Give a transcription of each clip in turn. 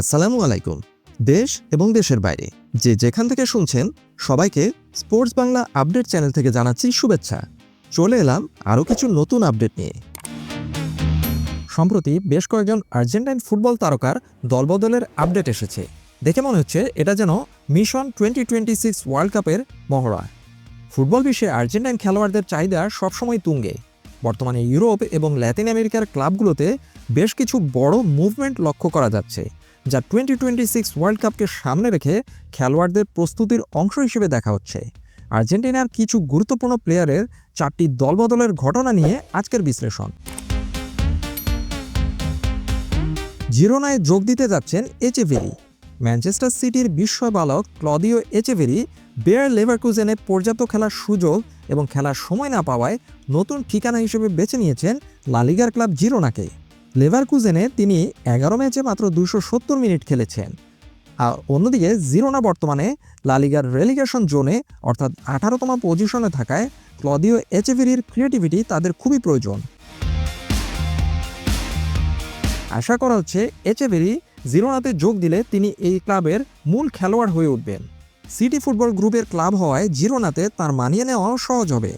আসসালামু আলাইকুম। দেশ এবং দেশের বাইরে যে যেখান থেকে শুনছেন, সবাইকে স্পোর্টস বাংলা আপডেট চ্যানেল থেকে জানাচ্ছি শুভেচ্ছা। চলে এলাম আরও কিছু নতুন আপডেট নিয়ে। সম্প্রতি বেশ কয়েকজন আর্জেন্টাইন ফুটবল তারকার দলবদলের আপডেট এসেছে। দেখে মনে হচ্ছে এটা যেন mission twenty twenty six world কাপের মহড়া। ফুটবল বিশ্বে আর্জেন্টাইন খেলোয়াড়দের চাহিদা সবসময় তুঙ্গে। বর্তমানে ইউরোপ এবং ল্যাতিন আমেরিকার ক্লাবগুলোতে বেশ কিছু বড় মুভমেন্ট লক্ষ্য করা যাচ্ছে। যা টোয়েন্টি টোয়েন্টি সিক্স ওয়ার্ল্ড কাপকে সামনে রেখে খেলোয়াড়দের প্রস্তুতির অংশ হিসেবে দেখা হচ্ছে। আর্জেন্টিনার কিছু গুরুত্বপূর্ণ প্লেয়ারের চারটি দলবদলের ঘটনা নিয়ে আজকের বিশ্লেষণ। জিরোনায় যোগ দিতে যাচ্ছেন এচেভেরি। ম্যানচেস্টার সিটির বিস্ময় বালক ক্লদিও এচেভেরি বেয়ার লেভারকুজেনে পর্যাপ্ত খেলার সুযোগ এবং খেলার সময় না পাওয়ায় নতুন ঠিকানা হিসেবে বেছে নিয়েছেন লালিগার ক্লাব জিরোনাকে। লেভারকুজেনে তিনি এগারো ম্যাচে মাত্র দুশো সত্তর মিনিট খেলেছেন। আর অন্যদিকে জিরোনা বর্তমানে লালিগার রেলিগেশন জোনে অর্থাৎ আঠারোতম পজিশনে থাকায় ক্লদিও এচেভেরির ক্রিয়েটিভিটি তাদের খুবই প্রয়োজন। আশা করা হচ্ছে এচেভেরি জিরোনাতে যোগ দিলে তিনি এই ক্লাবের মূল খেলোয়াড় হয়ে উঠবেন। সিটি ফুটবল গ্রুপের ক্লাব হওয়ায় জিরোনাতে তার মানিয়ে নেওয়াও সহজ হবে।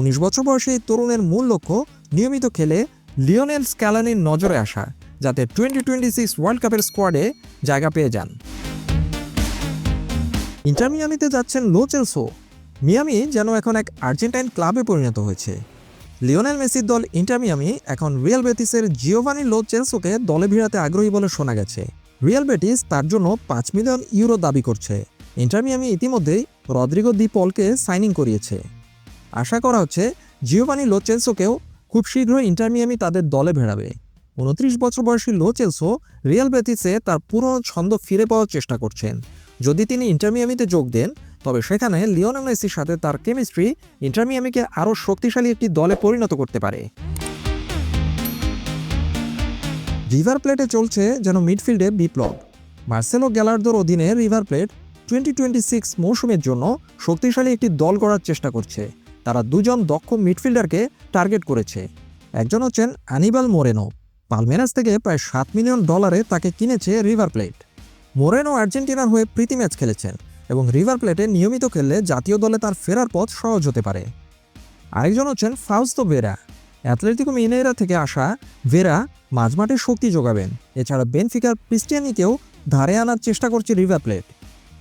উনিশ বছর বয়সে এই তরুণের মূল লক্ষ্য, নিয়মিত খেলে লিওনেল স্ক্যালানির নজরে আসা, যাতে টোয়েন্টি টোয়েন্টি সিক্স ওয়ার্ল্ড কাপের স্কোয়াডে জায়গা পেয়ে যান। ইন্টার মিয়ামিতে যাচ্ছেন লো চেলসো। মিয়ামি যেন এখন এক আর্জেন্টাইন ক্লাবে পরিণত হয়েছে। লিওনেল মেসির দল ইন্টার মিয়ামি এখন রিয়াল বেটিসের জিওভানি লো চেলসোকে দলে ভিড়াতে আগ্রহী বলে শোনা গেছে। রিয়াল বেটিস তার জন্য পাঁচ মিলিয়ন ইউরো দাবি করছে। ইন্টার মিয়ামি ইতিমধ্যেই রদ্রিগো দি পলকে সাইনিং করিয়েছে। আশা করা হচ্ছে জিওভানি লো চেলসোকেও খুব শীঘ্রই ইন্টার মিয়ামি তাদের দলে ভেড়াবে উনত্রিশ বছর বয়সী লো চেলসো রিয়াল বেটিসে তার পুরনো ছন্দ ফিরে পাওয়ার চেষ্টা করছেন। যদি তিনি ইন্টার মিয়ামিতে যোগ দেন, তবে সেখানে লিওনেল মেসির সাথে তার কেমিস্ট্রি ইন্টার মিয়ামিকে আরও শক্তিশালী একটি দলে পরিণত করতে পারে। রিভার প্লেটে চলছে যেন মিডফিল্ডে বিপ্লব। মার্সেলো গ্যালার্দোর অধীনে River Plate twenty twenty six মৌসুমের জন্য শক্তিশালী একটি দল গড়ার চেষ্টা করছে। তারা দুজন দক্ষ মিডফিল্ডারকে টার্গেট করেছে। একজন হচ্ছেন আনিবাল মোরেনো। পালমেরাস থেকে প্রায় সাত মিলিয়ন ডলারে তাকে কিনেছে রিভার প্লেট। মোরেনো আর্জেন্টিনার হয়ে প্রীতি ম্যাচ খেলেছেন এবং রিভার প্লেটে নিয়মিত খেললে জাতীয় দলে তার ফেরার পথ সহজ হতে পারে। আরেকজন হচ্ছেন ফাউস্তো ভেরা। অ্যাথলেটিকো মিনেরা থেকে আসা ভেরা মাঝমাঠে শক্তি যোগাবেন। এছাড়া বেনফিকার ক্রিস্টিয়ানিকেও ধারে আনার চেষ্টা করছে রিভার প্লেট।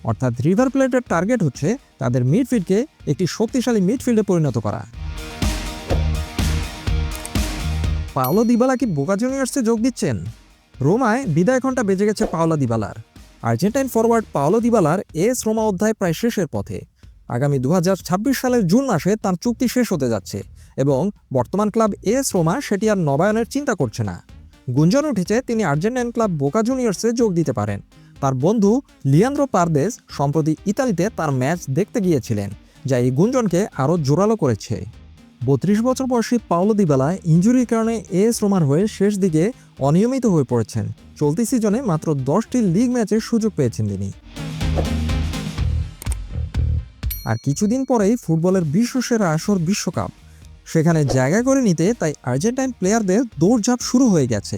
অর্থাৎ রিভার প্লেটের টার্গেট হচ্ছে তাদের মিডফিল্ডকে একটি শক্তিশালী মিডফিল্ডে পরিণত করা। পাওলো দিবালা কি বোকা জুনিয়র্সে যোগ দিচ্ছেন? রোমায় বিদায় ঘণ্টা বেজে গেছে পাওলা দিবালার আর্জেন্টাইন ফরওয়ার্ড পাওলো দিবালার এস রোমা অধ্যায় প্রায় শেষের পথে। আগামী দু হাজার ছাব্বিশ সালের জুন মাসে তার চুক্তি শেষ হতে যাচ্ছে এবং বর্তমান ক্লাব এস রোমা সেটি আর নবায়নের চিন্তা করছে না। গুঞ্জন উঠেছে তিনি আর্জেন্টাইন ক্লাব বোকা জুনিয়র্সে যোগ দিতে পারেন। তার বন্ধু লিয়ান্দ্রো পারদেস সম্প্রতি ইতালিতে তার ম্যাচ দেখতে গিয়েছিলেন, যা এই গুঞ্জনকে আরও জোরালো করেছে। বত্রিশ বছর বয়সী পাওলো দিবালা ইঞ্জুরির কারণে এস রোমার হয়ে শেষ দিকে অনিয়মিত হয়ে পড়েছেন। চলতি সিজনে মাত্র দশটি লিগ ম্যাচের সুযোগ পেয়েছেন তিনি। আর কিছুদিন পরেই ফুটবলের বিশ্বসেরা আসর বিশ্বকাপ। সেখানে জায়গা করে নিতে তাই আর্জেন্টাইন প্লেয়ারদের দৌড়ঝাঁপ শুরু হয়ে গেছে।